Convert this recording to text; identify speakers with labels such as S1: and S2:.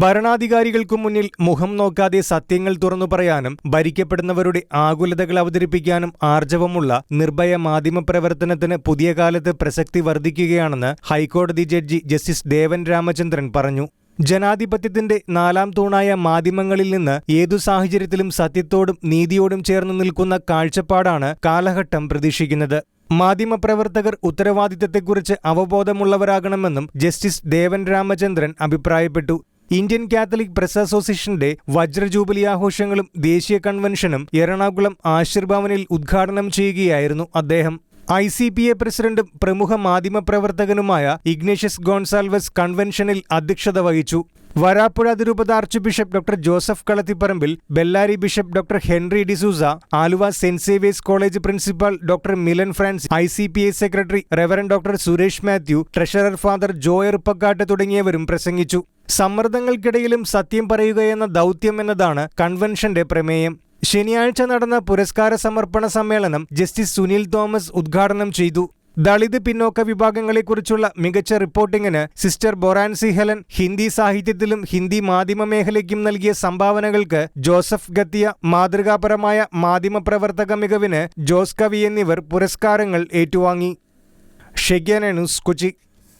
S1: ഭരണാധികാരികൾക്കു മുന്നിൽ മുഖം നോക്കാതെ സത്യങ്ങൾ തുറന്നു പറയാനും ഭരിക്കപ്പെടുന്നവരുടെ ആകുലതകൾ അവതരിപ്പിക്കാനും ആർജവമുള്ള നിർഭയ മാധ്യമപ്രവർത്തനത്തിന് പുതിയ കാലത്ത് പ്രസക്തി വർദ്ധിക്കുകയാണെന്ന് ഹൈക്കോടതി ജഡ്ജി ജസ്റ്റിസ് ദേവൻ രാമചന്ദ്രൻ പറഞ്ഞു. ജനാധിപത്യത്തിന്റെ നാലാം തൂണായ മാധ്യമങ്ങളിൽ നിന്ന് ഏതു സാഹചര്യത്തിലും സത്യത്തോടും നീതിയോടും ചേർന്ന് നിൽക്കുന്ന കാഴ്ചപ്പാടാണ് കാലഘട്ടം പ്രതീക്ഷിക്കുന്നത്. മാധ്യമപ്രവർത്തകർ ഉത്തരവാദിത്തത്തെക്കുറിച്ച് അവബോധമുള്ളവരാകണമെന്നും ജസ്റ്റിസ് ദേവൻ രാമചന്ദ്രൻ അഭിപ്രായപ്പെട്ടു. ഇന്ത്യൻ കാത്തലിക് പ്രസ് അസോസിയേഷന്റെ വജ്രജൂബിലി ആഘോഷങ്ങളും ദേശീയ കൺവെൻഷനും എറണാകുളം ആശീർഭവനിൽ ഉദ്ഘാടനം ചെയ്യുകയായിരുന്നു അദ്ദേഹം. ഐ സി പി എ പ്രസിഡന്റും പ്രമുഖ മാധ്യമപ്രവർത്തകനുമായ ഇഗ്നേഷ്യസ് ഗോൺസാൽവസ് കൺവെൻഷനിൽ അധ്യക്ഷത വഹിച്ചു. വരാപ്പുഴ അതിരൂപത archbishop doctor Joseph Kalathiparambil Bellary bishop doctor Henry D'Souza Aluva saint Xavier's college principal doctor Milan Frans I C P I secretary reverend doctor Suresh Mathew treasurer father Joyer Uppakkatt തുടങ്ങിയവരും പ്രസംഗിച്ചു. സമ്മർദ്ദങ്ങൾക്കിടയിലും സത്യം പറയുക എന്ന ദൗത്യം എന്നതാണ് കൺവെൻഷന്റെ പ്രമേയം. ശനിയാഴ്ച നടന്ന പുരസ്കാര സമർപ്പണ സമ്മേളനം ജസ്റ്റിസ് സുനിൽ തോമസ് ഉദ്ഘാടനം ചെയ്തു. ദളിത് പിന്നോക്ക വിഭാഗങ്ങളെക്കുറിച്ചുള്ള മികച്ച റിപ്പോർട്ടിംഗിന് സിസ്റ്റർ ബൊറാൻസി ഹെലൻ ഹിന്ദി സാഹിത്യത്തിലും ഹിന്ദി മാധ്യമ മേഖലയ്ക്കും നൽകിയ സംഭാവനകൾക്ക് ജോസഫ് ഗത്തിയ മാതൃകാപരമായ മാധ്യമപ്രവർത്തക മികവിന് ജോസ് കവി എന്നിവർ പുരസ്കാരങ്ങൾ ഏറ്റുവാങ്ങി. ഷെഗ്യാന ന്യൂസ് കൊച്ചി.